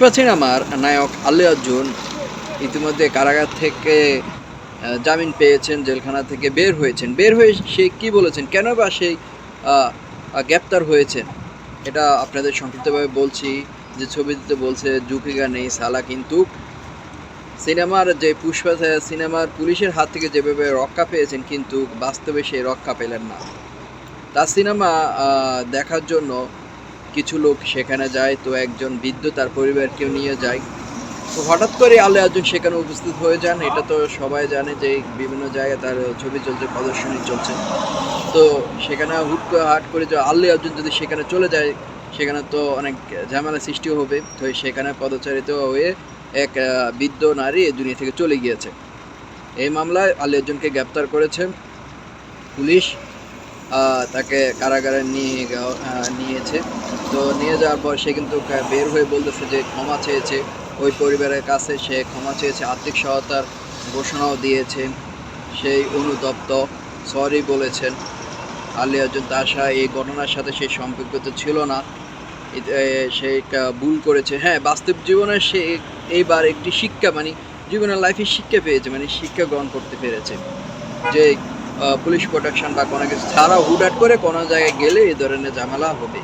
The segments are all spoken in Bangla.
পুষ্পা সিনেমার নায়ক আল্লু অর্জুন ইতিমধ্যে কারাগার থেকে জামিন পেয়েছেন, জেলখানা থেকে বের হয়েছেন। বের হয়ে সে কী বলেছেন? কেন বা সেই গ্রেপ্তার হয়েছেন? এটা আপনাদের সংক্ষিপ্তভাবে বলছি, যে ছবিতে বলছে জুকিগা নেই সালা কিন্তু। সিনেমার যে পুষ্পা সিনেমার পুলিশের হাত থেকে যেভাবে রক্ষা পেয়েছেন কিন্তু বাস্তবে সেই রক্ষা পেলেন না। তার সিনেমা দেখার জন্য কিছু লোক সেখানে যায়, তো একজন বৃদ্ধ তার পরিবারকেও নিয়ে যায়। তো হঠাৎ করে আল্লু অর্জুন সেখানে উপস্থিত হয়ে যান। এটা তো সবাই জানে যে বিভিন্ন জায়গায় তার ছবি চলছে, প্রদর্শনী চলছে। তো সেখানে হুট করে, হাট করে যে আল্লু অর্জুন যদি সেখানে চলে যায়, সেখানে তো অনেক ঝামেলা সৃষ্টি হবে। তো সেখানে পদচারিত হয়ে এক বৃদ্ধ নারী দুনিয়া থেকে চলে গিয়েছে। এই মামলায় আল্লু অর্জুনকে গ্রেপ্তার করেছে পুলিশ তাকে কারাগারে নিয়ে নিয়েছে। তো নিয়ে যাওয়ার পর সে কিন্তু বের হয়ে বলতেছে যে ক্ষমা চেয়েছে। ওই পরিবারের কাছে সে ক্ষমা চেয়েছে, আর্থিক সহায়তার ঘোষণাও দিয়েছে। সেই অনুতপ্ত, সরি বলেছেন। আলী অর্জুন তাশা এই ঘটনার সাথে সেই সম্পর্কিত ছিল না। সে ভুল করেছে। হ্যাঁ বাস্তব জীবনে সে এইবার একটি শিক্ষা মানে জীবনের লাইফে শিক্ষা পেয়েছে মানে শিক্ষা গ্রহণ করতে পেরেছে। যে পুলিশ প্রোটেকশন বা কোনো কিছু ছাড়া হুটহাট করে কোনো জায়গায় গেলে এই ধরনের ঝামেলা হবে।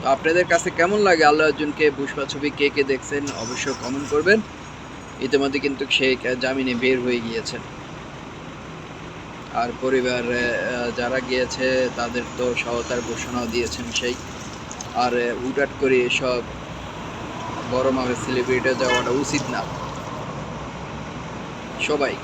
তো আপনাদের কাছে কেমন লাগে আল্লাহ অর্জুনকে, পুষ্পা ছবি কে কে দেখছেন অবশ্যই কমেন্ট করবেন। ইতিমধ্যে কিন্তু সেই জামিনে বের হয়ে গিয়েছেন। আর পরিবার যারা গিয়েছে তাদের তো সহতার ঘোষণাও দিয়েছেন সেই। আর হুটহাট করে এসব বড় মাপের সেলিব্রিটি যাওয়াটা উচিত না। সবাই।